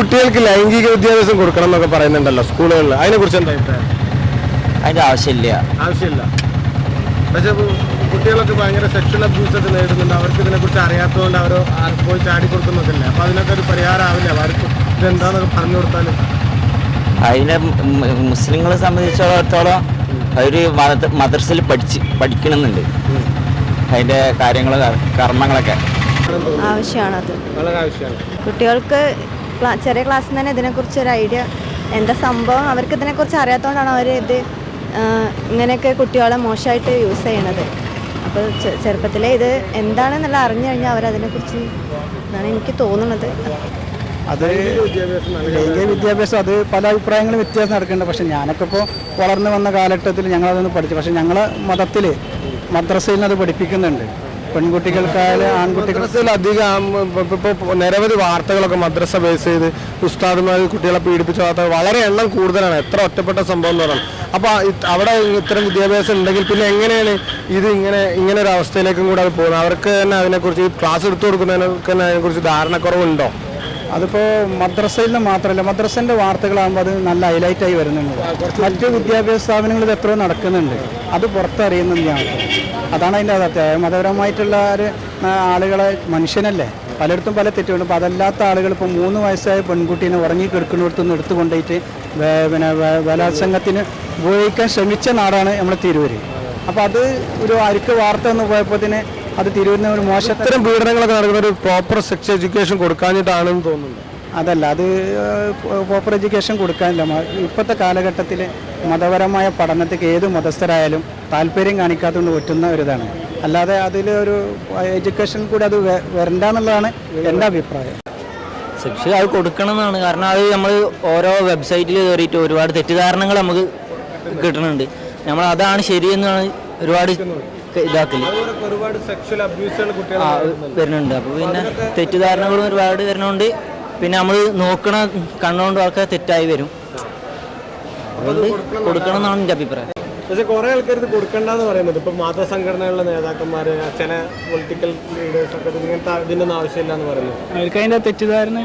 പെൺകുട്ടികൾക്ക് ലൈംഗിക വിദ്യാഭ്യാസം കൊടുക്കണം എന്നൊക്കെ പറയുന്നുണ്ടല്ലോ സ്കൂളുകളിൽ അതിനെ കുറിച്ച് എന്താ അഭിപ്രായം? അതിന്റെ ആവശ്യമില്ല. ആവശ്യമില്ല. പക്ഷെ കുട്ടികളൊക്കെ ഭയങ്കര സെക്ഷൽ അബ്യൂസ് ഒക്കെ നേരിടുന്നുണ്ട്. അവർക്ക് ഇതിനെ കുറിച്ച് അറിയാത്തതുകൊണ്ട് അവർ പോയി ചാടി കൊടുക്കുന്നൊക്കെ അപ്പൊ അതിനൊക്കെ ഒരു പരിഹാരമാവില്ല അവർക്ക് ഇതെന്താന്നൊക്കെ പറഞ്ഞു കൊടുത്താൽ അതിനെ മുസ്ലിങ്ങളെ സംബന്ധിച്ചിടത്തോളം അവർ മദർസിൽ പഠിച്ച് പഠിക്കണമെന്നുണ്ട്. അതിന്റെ കാര്യങ്ങൾ കർമ്മങ്ങളൊക്കെ. ആവശ്യമാണത്. വളരെ ആവശ്യമാണ്. കുട്ടികൾക്ക് ചെറിയ ക്ലാസ്സിൽ തന്നെ ഇതിനെക്കുറിച്ച് ഒരു ഐഡിയ എന്താ സംഭവം? അവർക്ക് ഇതിനെക്കുറിച്ച് അറിയാത്തതുകൊണ്ടാണ് അവർ ഇത് ഇങ്ങനെയൊക്കെ കുട്ടികളെ മോശമായിട്ട് യൂസ് ചെയ്യണത്. അപ്പോൾ ചെറുപ്പത്തിലെ ഇത് എന്താണെന്നുള്ള അറിഞ്ഞു കഴിഞ്ഞാൽ അവരതിനെക്കുറിച്ച് എന്നാണ് എനിക്ക് തോന്നുന്നത് അത്. ലൈംഗിക വിദ്യാഭ്യാസം അത് പല അഭിപ്രായങ്ങളും വ്യത്യാസം നടക്കുന്നുണ്ട്. പക്ഷേ ഞാനൊക്കെ ഇപ്പോൾ വളർന്നു വന്ന കാലഘട്ടത്തിൽ ഞങ്ങളതൊന്ന് പഠിച്ചു. പക്ഷെ ഞങ്ങളെ മതത്തിൽ മദ്രസയിൽ നിന്ന് അത് പഠിപ്പിക്കുന്നുണ്ട്. പെൺകുട്ടികൾക്കായാലും ആൺകുട്ടികൾ അധികം ഇപ്പോൾ നിരവധി വാർത്തകളൊക്കെ മദ്രസ ബേസ് ചെയ്ത് ഉസ്താദുമാർ കുട്ടികളെ പീഡിപ്പിച്ച. വാർത്ത വളരെ എണ്ണം കൂടുതലാണ്. എത്ര ഒറ്റപ്പെട്ട സംഭവം എന്ന് പറയുന്നത് അപ്പോൾ അവിടെ ഇത്തരം വിദ്യാഭ്യാസം ഉണ്ടെങ്കിൽ പിന്നെ എങ്ങനെയാണ് ഇത് ഇങ്ങനെ ഇങ്ങനെ ഒരു അവസ്ഥയിലേക്കും കൂടെ അത് പോകുന്നത്? അവർക്ക് തന്നെ അതിനെക്കുറിച്ച് ഈ ക്ലാസ് എടുത്തു കൊടുക്കുന്നതിനൊക്കെ അതിനെക്കുറിച്ച് ധാരണക്കുറവുണ്ടോ? അതിപ്പോൾ മദ്രസയിൽ മാത്രമല്ല മദ്രസന്റെ വാർത്തകളാകുമ്പോൾ അത് നല്ല ഹൈലൈറ്റായി വരുന്നുണ്ട്. മറ്റ് വിദ്യാഭ്യാസ സ്ഥാപനങ്ങളിൽ എത്രയോ നടക്കുന്നുണ്ട്. അത് പുറത്തറിയുന്നില്ല അതാണ് അതിന്റെ അകത്ത് മതപരമായിട്ടുള്ള ഒരു ആളുകളെ മനുഷ്യനല്ലേ? പലയിടത്തും പല തെറ്റുകളും അപ്പോൾ അതല്ലാത്ത ആളുകൾ ഇപ്പോൾ മൂന്ന് വയസ്സായ പെൺകുട്ടീനെ ഉറങ്ങി കിടക്കുന്നിടത്തു നിന്ന് എടുത്തു പിന്നെ ബലാത്സംഗത്തിന് ഉപയോഗിക്കാൻ ശ്രമിച്ച നാടാണ് നമ്മുടെ തിരൂര്. അപ്പോൾ അത് ഒരു അരുക്ക് വാർത്ത എന്ന് പോയപ്പോൾ അത് തിരൂരിന് ഒരു മോശത്തരം ഇത്തരം പീഡനങ്ങളൊക്കെ നടക്കുന്ന ഒരു പ്രോപ്പർ സെക്സ് എഡ്യൂക്കേഷൻ കൊടുക്കാഞ്ഞിട്ടാണെന്ന് തോന്നുന്നു. അതല്ല അത് പ്രോപ്പർ എഡ്യൂക്കേഷൻ കൊടുക്കാനില്ല. ഇപ്പോഴത്തെ കാലഘട്ടത്തിൽ മതപരമായ പഠനത്തേക്ക് ഏത് മതസ്ഥരായാലും താല്പര്യം കാണിക്കാത്തതുകൊണ്ട് പറ്റുന്ന ഒരിതാണ്. അല്ലാതെ അതിലൊരു ഒരു എഡ്യൂക്കേഷൻ കൂടി അത് വരണ്ട എന്നുള്ളതാണ് എന്റെ അഭിപ്രായം. ശിക്ഷ അത് കൊടുക്കണമെന്നാണ്. കാരണം അത് നമ്മൾ ഓരോ വെബ്സൈറ്റിൽ കയറിയിട്ട് ഒരുപാട് തെറ്റിദ്ധാരണകൾ നമുക്ക് കിട്ടുന്നുണ്ട് നമ്മൾ അതാണ് ശരിയെന്നാണ് ഒരുപാട് ഇതാക്കൽ. ഒരുപാട് സെക്ഷൽ അബ്യൂസുകൾ വരുന്നുണ്ട്. അപ്പോൾ പിന്നെ തെറ്റിദ്ധാരണകളും ഒരുപാട് വരുന്നുണ്ട്. പിന്നെ നമ്മൾ നോക്കണ കണ്ണുകൊണ്ട് ആൾക്കാർ തെറ്റായി വരും. അതുകൊണ്ട് കൊടുക്കണം എന്നാണ് എന്റെ അഭിപ്രായം. പക്ഷെ കുറെ ആൾക്കാർ ഇത് കൊടുക്കണ്ടെന്ന് പറയുന്നത്. ഇപ്പൊ മതസംഘടനകളുടെ നേതാക്കന്മാര് ചില പൊളിറ്റിക്കൽ ലീഡേഴ്സ് ഒക്കെ ഇതിനൊന്നും ഇങ്ങനത്തെ ഇതിന്റെ ഒന്നും ആവശ്യമില്ല എന്ന് പറയുന്നു അവർക്ക് അതിന്റെ തെറ്റിദ്ധാരണ